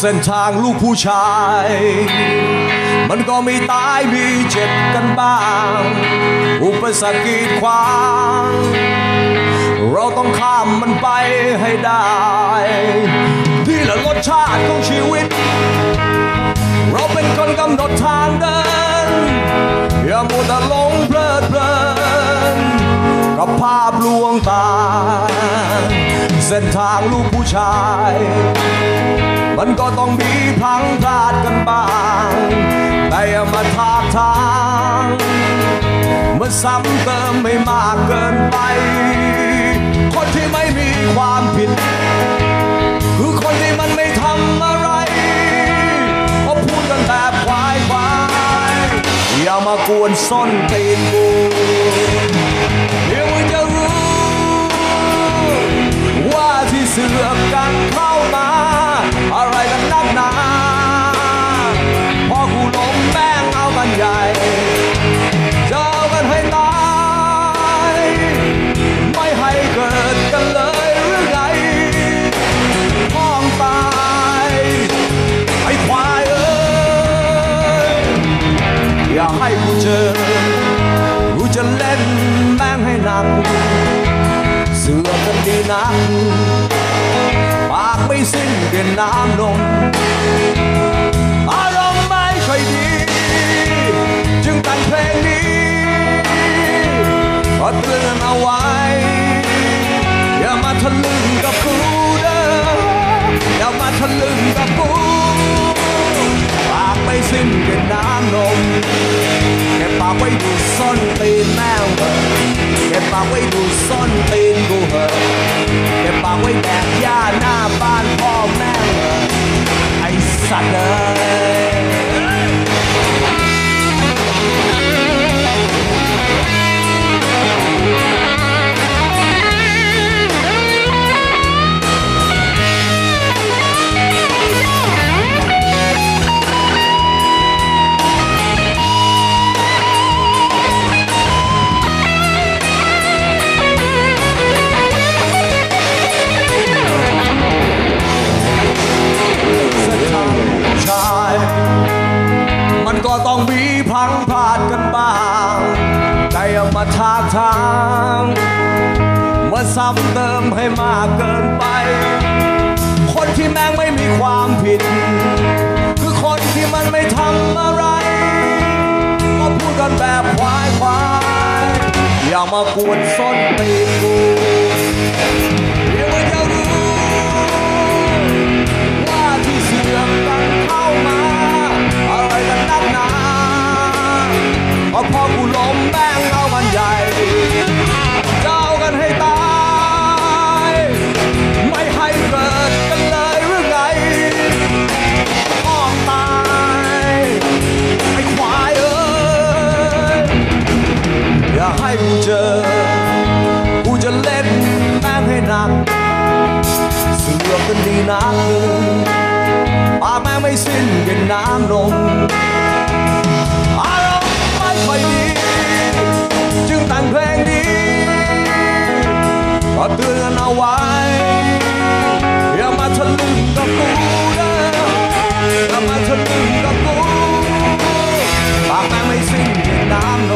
เส้นทางลูกผู้ชาย มันก็มีตายมีเจ็บกันบ้าง อุปสรรคกีดขวาง เราต้องข้ามมันไปให้ได้นี่แหละรสชาติของชีวิต เราเป็นคนกำหนดทางเดิน อย่ามัวแต่หลงเพลิดเพลินกับภาพลวงตา เส้นทางลูกผู้ชาย มันก็ต้องมีพลังพลาดกันบ้างแต่อย่ามาทากทางเมื่อซ้ำเติมไม่มากเกินไป คนที่ไม่มีความผิด คือคนที่มันไม่ทำอะไรเพราพูดกันแบบควายควายอย่ามากวนส้นตีนกู ใหญ่จอากันให้ตาย ไม่ให้เกิดกันเลยหรือไงมองตายไอ้ควายเอ้ยอย่าให้กูเจอกูจะเล่นแม่งให้หนักเสือกันดีนักปากไม่สิ้นเด่นน้ำลม เพลงนี้ขอเตือนเอาไว้ อย่ามาทะลึ่งกับกูเด้ออย่ามาทะลึ่งกับกูปากไม่สิ้นเด่นน้ำลมเก็บปากไว้ดูซ่อนตีนแมวเถอะเก็บปากไว้ดูซ่อนตีนกูเหอะเก็บปากไว้แดกหญ้าหน้าบ้านพ่อแม่เหอะไอสัตว์เอ้ย บ้างแต่อย่ามาทากทางมาซ้ำเติมให้มากเกินไป คนที่แม่งไม่มีความผิด คือคนที่มันไม่ทำอะไร ก็พูดกันแบบควายควายอย่ามากวนส้นตีกู อย่เจอ กูจะเล่นแม่งให้หนักเสือกกันดีนักปากแม่ไม่สิ้นเย็นน้ำลมอารมณ์ไม่ค่อยดี จึงแต่งเพลงนี้ก็เตือนเอาไว้ อย่ามาทะลึ่งกับกูเด้ออย่ามาทะลึ่งกับกูปากแม่ไม่สิ้นเย็นน้ำลม